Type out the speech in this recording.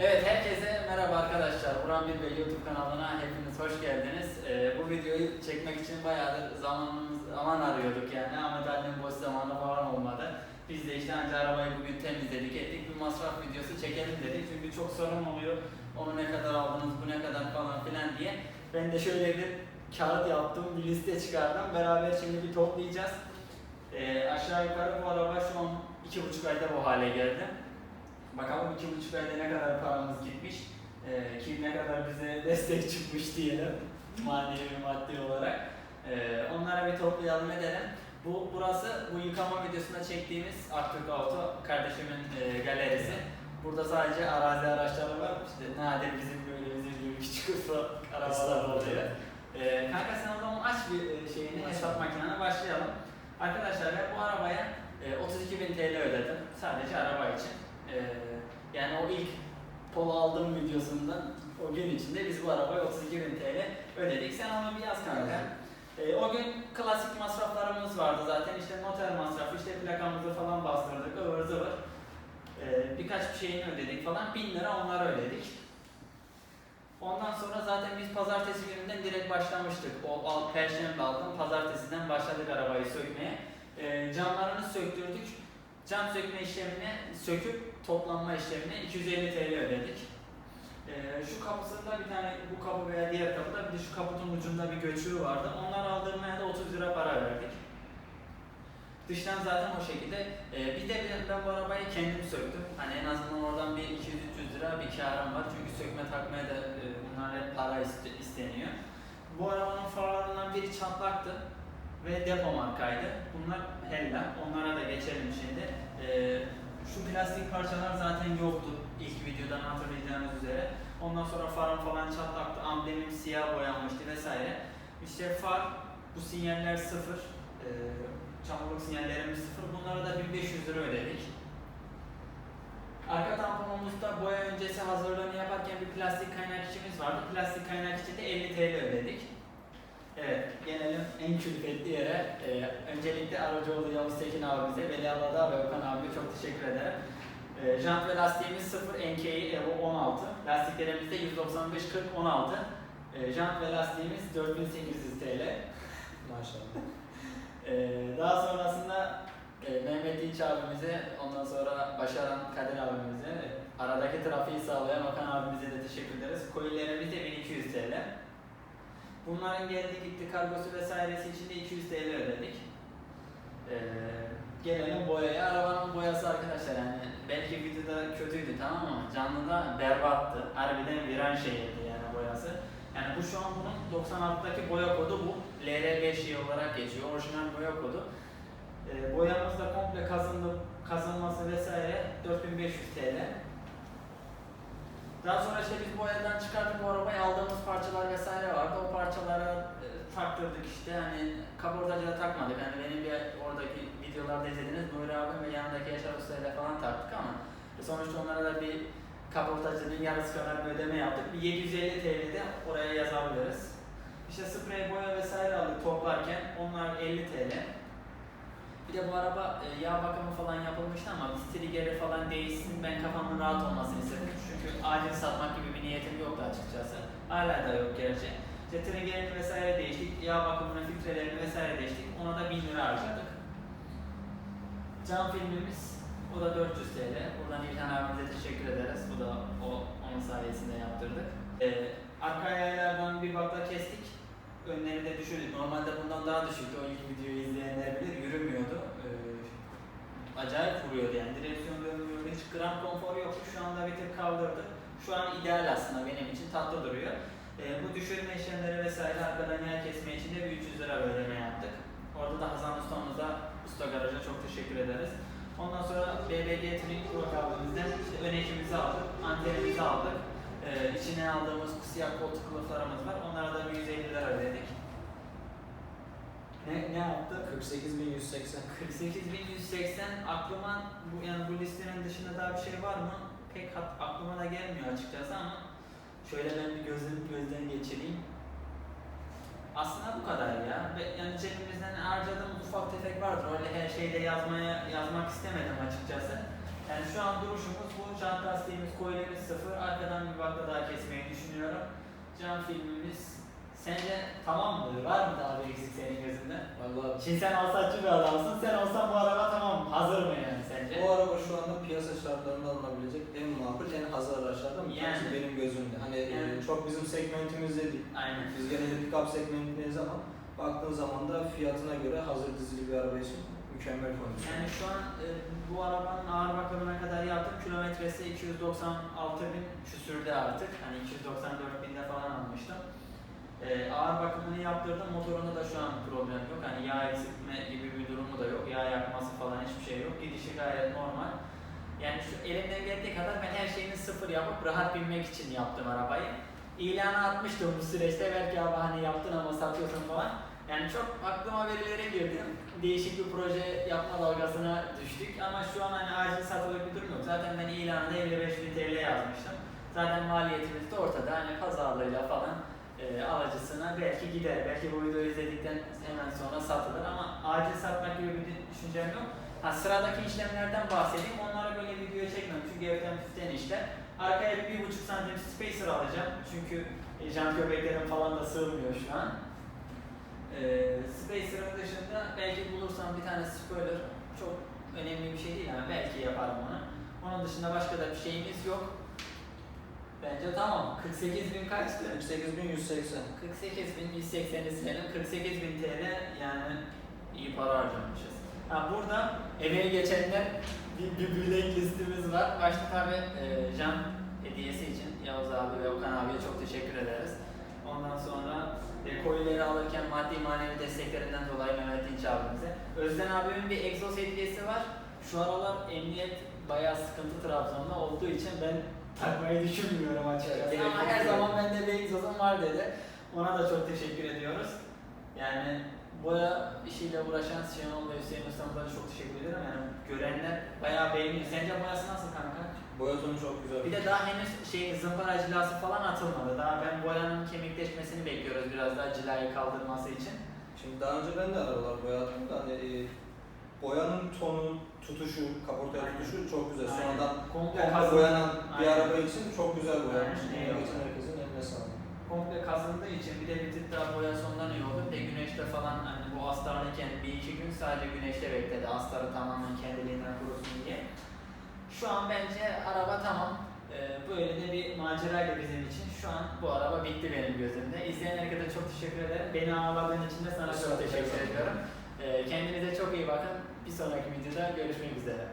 Evet herkese merhaba arkadaşlar. Buran Bir Bey YouTube kanalına hepiniz hoş geldiniz. Ee, bu videoyu çekmek için bayağıdır zamanımız zaman arıyorduk yani. Ahmet Ali'nin boş zamanı falan olmadı. Biz de işte anca arabayı bugün temizledik ettik bir masraf videosu çekelim dedik. Çünkü çok sorun oluyor. Onu ne kadar aldınız, bu ne kadar falan filan diye. Ben de şöyle bir kağıt yaptım, bir liste çıkardım. Beraber şimdi bir toplayacağız. Ee, aşağı yukarı bu araba şu an iki buçuk ayda bu hale geldi. Bakalım iki buçuk ayda ne kadar paramız gitmiş, ee, kim ne kadar bize destek çıkmış diyelim manevi maddi olarak. Ee, onlara bir toplayalım edelim. Bu burası bu yıkama videosunda çektiğimiz Aktürk Auto kardeşimin e, galerisi. Burada sadece arazi araçları var. İşte nadir bizim böyle bizim gibi küçük ufak arabalar oluyor. Ee, kanka sen o zaman aç bir e, şeyini hesap makinene başlayalım. Arkadaşlar ben bu arabaya e, 32.000 TL ödedim. Sadece araba için. Ee, yani o ilk polo aldığım videosundan o gün içinde biz bu arabaya 32.000 TL ödedik. Sen onu bir yaz kanka. Ee, o gün klasik masraflarımız vardı zaten işte noter masrafı, işte plakamızı falan bastırdık, ıvır zıvır. Ee, birkaç bir şeyini ödedik falan, 1000 lira onları ödedik. Ondan sonra zaten biz pazartesi gününden direkt başlamıştık. O al, perşembe aldım, pazartesiden başladık arabayı sökmeye. Ee, camlarını söktürdük. Cam sökme işlemine, söküp toplanma işlemine 250 TL ödedik. Ee, şu kapısında bir tane bu kapı veya diğer kapıda bir de şu kaputun ucunda bir göçüğü vardı. Onları aldırmaya da 30 lira para verdik. Dıştan zaten o şekilde. Ee, bir de ben- bu arabayı kendim söktüm. Hani en azından oradan bir 200-300 lira bir karım var. Çünkü sökme takmaya da e, bunlar hep para iste- isteniyor. Bu arabanın farlarından biri çatlaktı ve depo markaydı. Bunlar Hella. Onlara da geçelim şimdi. Ee, şu plastik parçalar zaten yoktu ilk videodan hatırlayacağınız üzere. Ondan sonra farım falan çatlaktı, amblemim siyah boyanmıştı vesaire. İşte far, bu sinyaller sıfır, ee, çamurluk sinyallerimiz sıfır. Bunlara da 1500 lira ödedik. Arka tamponumuzda boya öncesi hazırlığını yaparken bir plastik kaynak içimiz vardı. Plastik kaynak içi de 50 TL ödedik. Evet, gelelim en külfetli yere. Ee, öncelikle Aracıoğlu Yavuz Tekin abimize, Veli Alada ve Okan abime çok teşekkür ederim. Ee, jant ve lastiğimiz 0 NK'yi Evo 16. Lastiklerimiz de 195 40 16. Ee, jant ve lastiğimiz 4800 TL. Maşallah. Ee, daha sonrasında e, Mehmet İlç abimize, ondan sonra Başaran Kadir abimize, e, aradaki trafiği sağlayan Okan abimize de teşekkür ederiz. Coillerimiz de 1200 TL. Bunların geldi gitti kargosu vesairesi için de 200 TL ödedik. Ee, gelelim boyaya. Arabanın boyası arkadaşlar yani belki videoda kötüydü tamam mı? Canlıda berbattı. Harbiden viran şeyiydi yani boyası. Yani bu şu an bunun 96'daki boya kodu bu. LR5 olarak geçiyor. Orijinal boya kodu. Ee, boyamız da komple kazındı, kazınması vesaire 4500 TL. Daha sonra işte biz boyadan çıkardık bu arabayı aldığımız parçalar vesaire vardı. O parçalara e, taktırdık işte hani kaportacıda takmadık. Hani benim bir oradaki videolarda izlediniz Nuri abim ve yanındaki Yaşar Usta ile falan taktık ama sonuçta onlara da bir kaportacının yarısı kadar bir ödeme yaptık. Bir 750 TL de oraya yazabiliriz. İşte sprey boya vesaire aldık toplarken onlar 50 TL. Bir de bu araba e, yağ bakımı falan yapılmıştı ama biz triggeri falan değişsin ben kafamın rahat olmasını istedim. Çünkü acil satmak gibi bir niyetim yoktu açıkçası. Hala da yok gerçi. İşte triggerini vesaire değiştik, yağ bakımını, filtrelerini vesaire değiştik. Ona da 1000 lira harcadık. Cam filmimiz o da 400 TL. Buradan İlhan abimize teşekkür ederiz. Bu da o onun sayesinde yaptırdık. Ee, arka yaylardan bir bakla kestik. Önleri de düşürdük. Normalde bundan daha düşüktü. O ilk videoyu izleyenler bilir. Yürümüyordu. Ee, acayip vuruyordu yani. Direksiyon dönmüyordu. Hiç gram konfor yoktu. Şu anda bir tık kaldırdık. Şu an ideal aslında benim için. Tatlı duruyor. Ee, bu düşürme işlemleri vesaire arkadan yer kesme için de bir 300 lira ödeme yaptık. Orada da Hasan Usta'mıza, Usta Garaj'a çok teşekkür ederiz. Ondan sonra BBG Tuning Pro kablimizden işte ön ekimizi aldık, antenimizi aldık. Ee, içine aldığımız siyah koltuk kılıflarımız var. Onlara da bir 150 lira ödedik. Ne, ne yaptık? 48.180. 48.180 aklıma bu yani bu listenin dışında daha bir şey var mı? Pek hat, aklıma da gelmiyor açıkçası ama şöyle ben bir gözden gözden geçireyim. Aslında bu kadar ya. Yani cebimizden harcadığımız ufak tefek vardır. Öyle her şeyde yazmaya yazmak istemedim açıkçası. Yani şu an duruşumuz bu jant lastiğimiz, koilemiz sıfır, bir bakla daha kesmeyi düşünüyorum. Cam filmimiz sence tamam mıdır? Var mı daha bir eksik senin gözünde? Vallahi Şimdi sen alsatçı bir adamsın. Sen olsan bu araba tamam? Hazır mı yani sence? bu araba şu anda piyasa şartlarında alınabilecek en makul, en hazır araçlardan bir tanesi Yani. benim gözümde. Hani e, Yani. çok bizim segmentimizde değil. Aynen. Biz genelde pick-up segmentindeyiz ama baktığın zaman da fiyatına göre hazır dizili bir araba için mükemmel kondisyon. Yani şu an e, bu arabanın ağır bakımına kadar yaptım. Kilometresi 296 bin küsürde artık. Hani 294 binde falan almıştım. E, ağır bakımını yaptırdım. Motorunda da şu an problem yok. Hani yağ eksiltme gibi bir durumu da yok. Yağ yakması falan hiçbir şey yok. Gidişi gayet normal. Yani şu elimden geldiği kadar ben her şeyini sıfır yapıp rahat binmek için yaptım arabayı. İlana atmıştım bu süreçte belki abi hani yaptın ama satıyorsun falan. Yani çok aklıma verilere girdim. Değişik bir proje yapma dalgasına düştük ama şu an hani acil satılık bir durum yok. Zaten ben ilanında 55 bin TL yazmıştım. Zaten maliyetimiz de ortada. Hani pazarlığıyla falan e, alıcısına belki gider. Belki bu videoyu izledikten hemen sonra satılır ama acil satmak gibi bir düşüncem yok. Ha, sıradaki işlemlerden bahsedeyim. Onları böyle videoya çekmem çünkü evden püften işler. Arkaya bir, buçuk santim spacer alacağım. Çünkü e, jant köpeklerim falan da sığmıyor şu an. Ee, Spacer'ın dışında belki bulursam bir tane spoiler çok önemli bir şey değil ama belki yaparım onu. Onun dışında başka da bir şeyimiz yok. Bence tamam. 48 bin kaçtı? 48.180. 48 bin 180'i silelim. 48 bin TL yani iyi para harcamışız. Ha, burada emeği geçenler bir, bir bilek listemiz var. Başta tabi e, Can hediyesi için Yavuz abi ve Okan abiye çok teşekkür ederiz. Ondan sonra e, koyuları alırken maddi manevi desteklerinden dolayı Mehmet Dinç abimize. Özden abimin bir egzoz hediyesi var. Şu aralar emniyet bayağı sıkıntı Trabzon'da olduğu için ben takmayı düşünmüyorum açıkçası. Evet, Ama her zaman bende bir egzozum var dedi. Ona da çok teşekkür ediyoruz. Yani boya işiyle uğraşan Şenol ve Hüseyin Usta'mıza çok teşekkür ediyorum. Yani görenler bayağı beğeniyor. Sence boyası nasıl kanka? Boya tonu çok güzel. Bir de daha henüz şey zımpara cilası falan atılmadı. Daha ben boyanın kemikleşmesini bekliyoruz biraz daha cilayı kaldırması için. Şimdi daha önce ben de arabalar boyadım da hani e, boyanın tonu, tutuşu, kaportaya Aynen. tutuşu çok güzel. Aynen. Sonradan komple kazın- boyanan bir Aynen. araba için çok güzel boyamış. Aynen, Yani eyvallah. geçen herkesin eline sağlık. komple kazındığı için bir de bir tık daha boya iki gün sadece güneşte bekledi. Astarı tamamen kendiliğinden kurusun diye. Şu an bence araba tamam. Ee, böyle de bir maceraydı bizim için. Şu an bu araba bitti benim gözümde. İzleyen herkese çok teşekkür ederim. Beni ağırladığın için de sana çok teşekkür ediyorum. Ee, kendinize çok iyi bakın. Bir sonraki videoda görüşmek üzere.